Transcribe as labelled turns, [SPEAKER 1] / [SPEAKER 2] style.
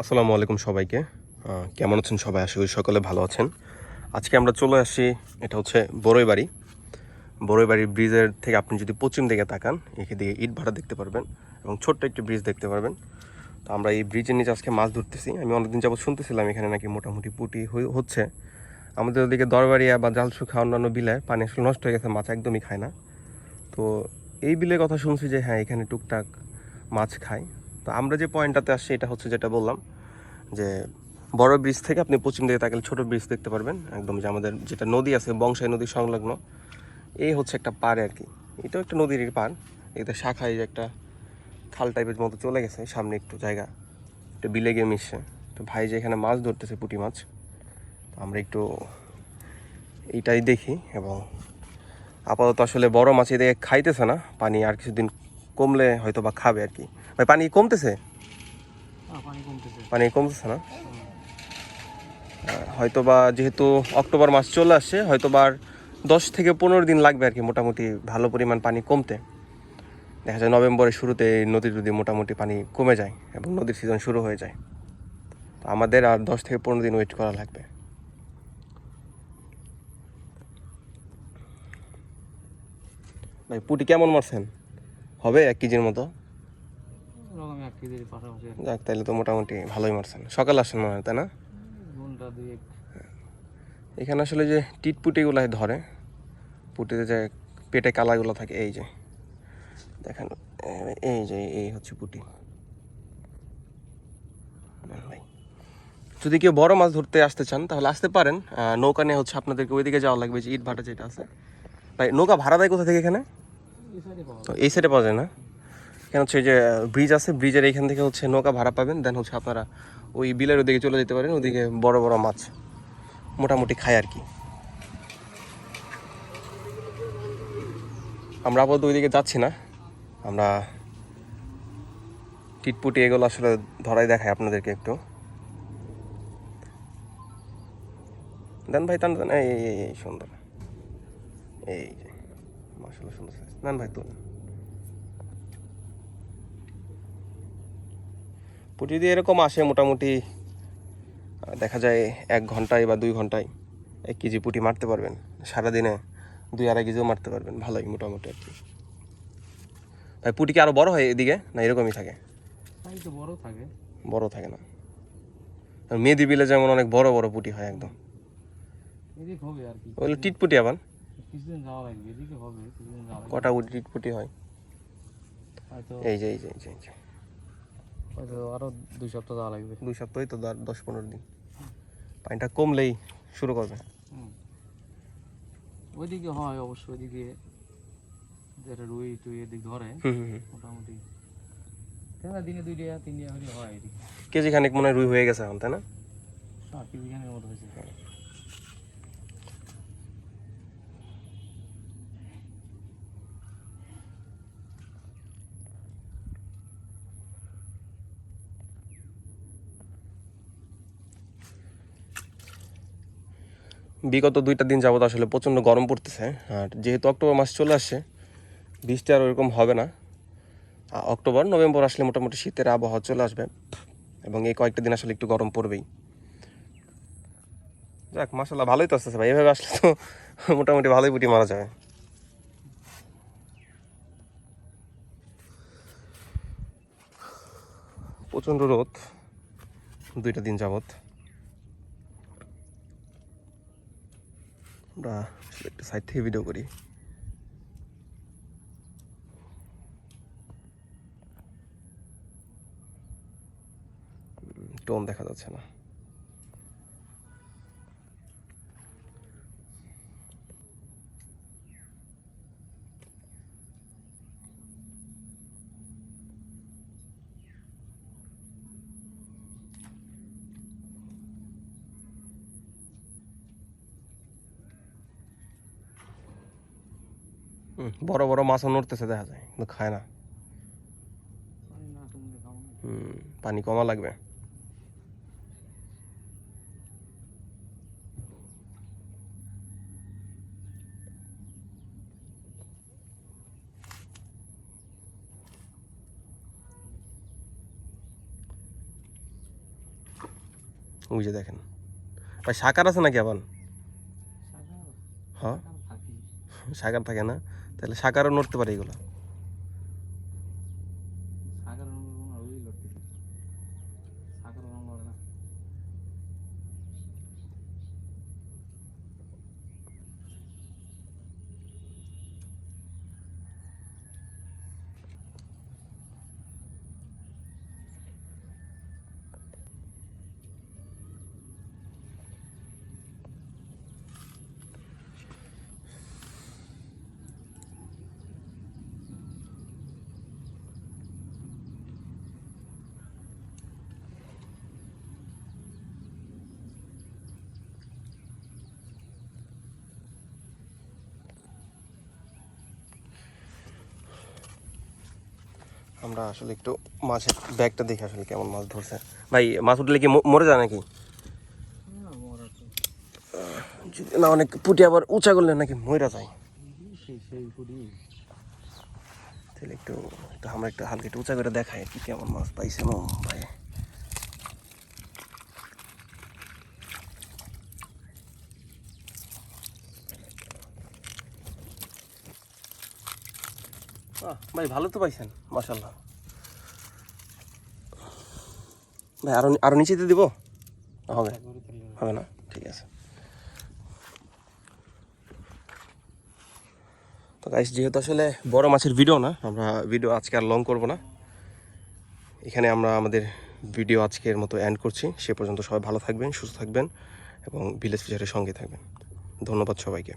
[SPEAKER 1] আসসালামু আলাইকুম সবাইকে। কেমন আছেন সবাই? আশা করি সকলে ভালো আছেন। আজকে আমরা চলে আসি, এটা হচ্ছে বড়ই বাড়ি বড়ই বাড়ির ব্রিজের থেকে আপনি যদি পশ্চিম দিকে তাকান এখান দিকে ইট ভাড়া দেখতে পারবেন এবং ছোট্ট একটি ব্রিজ দেখতে পারবেন। তো আমরা এই ব্রিজের নিচে আজকে মাছ ধরতেছি। আমি অনেকদিন যাবত শুনতেছিলাম, এখানে নাকি মোটামুটি পুটি হচ্ছে। আমাদের ওদিকে দরবারিয়া বা জালসুখা অন্যান্য বিলে পানি আসলে নষ্ট হয়ে গেছে, মাছ একদমই খায় না। তো এই বিলের কথা শুনছি যে হ্যাঁ এখানে টুকটাক মাছ খায়। তো আমরা যে পয়েন্টটাতে আসছি, এটা হচ্ছে যেটা বললাম, যে বড় ব্রিজ থেকে আপনি পশ্চিম দিকে তাকালে ছোট ব্রিজ দেখতে পারবেন, একদম যে আমাদের যেটা নদী আছে, বংশাই নদী সংলগ্ন, এই হচ্ছে একটা পাড় আর কি। এটাও একটা নদীর পাড় এটা শাখায় একটা খাল টাইপের মতো চলে গেছে, সামনে একটু জায়গা, একটু বিলে গিয়ে মিশছে। তো ভাই যে এখানে মাছ ধরতেছে, পুঁটি মাছ, তো আমরা একটু এইটাই দেখি, এবং আপাতত আসলে বড় মাছ এদিকে খাইতেছে না, পানি আর কিছুদিন কমলে হয়তো বা খাবে আর কি। ভাই পানি কমতেছে?
[SPEAKER 2] হ্যাঁ, পানি কমতেছে।
[SPEAKER 1] না? হয়তো বা যেহেতু অক্টোবর মাস চলে আসছে হয়তো বা দশ থেকে পনেরো দিন লাগবে আর কি মোটামুটি ভালো পরিমাণ পানি কমতে। দেখা যায় নভেম্বরের শুরুতে এই নদীর যদি মোটামুটি পানি কমে যায় এবং নদীর সিজন শুরু হয়ে যায়। তো আমাদের আর দশ থেকে পনেরো দিন ওয়েট করা লাগবে। ভাই পুটি কেমন মারছেন? হবে এক কেজির মতো
[SPEAKER 2] এরকম এক কেজির পাশাপাশি আর কি।
[SPEAKER 1] যাক তাহলে তো মোটামুটি ভালোই মারছেন। সকাল আসেন মনে হয় তাই না? এখানে আসলে যে টিটপুটিগুলো ধরে পুটিতে যে পেটে কালাগুলো থাকে এই যে দেখেন এই যে এই হচ্ছে পুটি। ভাই। যদি কেউ বড় মাছ ধরতে আসতে চান তাহলে আসতে পারেন। নৌকা নিয়ে হচ্ছে আপনাদেরকে ওইদিকে যাওয়া লাগবে যে ইট ভাটা যেটা আছে। ভাই নৌকা ভাড়া দেয় কোথা থেকে এখানে?
[SPEAKER 2] এই সাইডে পাওয়া
[SPEAKER 1] তো এই সাইডে পাওয়া যায় না? এখানে হচ্ছে যে ব্রিজ আছে ব্রিজের এইখান থেকে হচ্ছে নৌকা ভাড়া পাবেন দেন হচ্ছে আপনারা ওই বিলের ওদিকে চলে যেতে পারেন, ওদিকে বড় বড় মাছ মোটামুটি খায় আর কি। আমরা আপাতত ওইদিকে যাচ্ছি না। আমরা টিটপুটি এগুলো আসলে ধরাই দেখায় আপনাদেরকে একটু। দেন ভাই তান দেন এই সুন্দর। এই মাসাল্লাহ সুন্দর। নেন ভাই তুল পুঁটি দিয়ে এরকম আসে মোটামুটি দেখা যায় এক ঘন্টায় বা দুই ঘন্টায় এক কেজি পুঁটি মারতে পারবেন। সারাদিনে দুই আড়াই কেজিও মারতে পারবেন ভালোই মোটামুটি আর কি। ভাই পুঁটি কি আরও বড় হয় এদিকে না এরকমই থাকে?
[SPEAKER 2] বড় থাকে।
[SPEAKER 1] বড় থাকে না। আর মেদি বিলে যেমন অনেক বড় বড় পুঁটি হয় একদম। ওগুলো টিটপুটি আবার? কটা টিটপুটি হয়? এই যে এই যে এই যে।
[SPEAKER 2] দুই সপ্তাহ যাওয়া লাগবে।
[SPEAKER 1] দুই সপ্তাহই তো দশ পনেরো দিন। পানিটা কমলেই শুরু করবে।
[SPEAKER 2] ওইদিকে হয় অবশ্য ওইদিকে যেটা রুই টুই এদিক ধরে মোটামুটি। দিনে দুই ডিয়া তিন হয়
[SPEAKER 1] কেজি খানিক মনে হয় রুই হয়ে গেছে এখন তাই না?
[SPEAKER 2] কেজি খানিক মতো হয়েছে।
[SPEAKER 1] বিগত দুইটা দিন যাবত আসলে প্রচণ্ড গরম পড়তেছে, আর যেহেতু অক্টোবর মাস চলে আসছে, বৃষ্টি আর ওরকম হবে না। অক্টোবর, নভেম্বর আসলে মোটামুটি শীতের আবহাওয়া চলে আসবে, এবং এই কয়েকটা দিন আসলে একটু গরম পড়বেই। যাক মাসাল্লাহ ভালোই তো আসতেছে ভাই, এভাবে আসলে তো মোটামুটি ভালোই পুটি মারা যাবে। প্রচণ্ড রোদ দুইটা দিন যাবত। আমরা একটু সাইড থেকে ভিডিও করি। টোন দেখা যাচ্ছে না। হুম, বড় বড় মাছও নড়তেছে দেখা যায় কিন্তু খায় না। হুম, পানি কমা লাগবে। ওই যে দেখেন। ভাই সাকার আছে নাকি আবার? হ্যাঁ? সাকার থাকে না? তাহলে সাকারও নড়তে পারে এগুলো। আমরা আসলে একটু মাছের ব্যাগটা দেখি আসলে কেমন মাছ ধরছে। ভাই মাছ উঠলে কি মরে যায় নাকি?
[SPEAKER 2] না
[SPEAKER 1] অনেক পুটি আবার উঁচা করলে নাকি মরে যায়। তাহলে একটু আমরা একটু হালকা একটু উঁচা করে দেখাই কি কেমন মাছ পাইছে ভাই। ভাই, ভালো তো পাইছেন মাশাল্লাহ ভাই, আরও আরও নিচেতে দিব? হবে হবে না? ঠিক আছে। তো গাইস যেহেতু আসলে বড় মাছের ভিডিও না, আমরা ভিডিও আজকে আর লং করব না। এখানে আমরা আমাদের ভিডিও আজকের মতো এন্ড করছি। সে পর্যন্ত সবাই ভালো থাকবেন, সুস্থ থাকবেন এবং ভিলেজ ফিচারের সঙ্গে থাকবেন। ধন্যবাদ সবাইকে।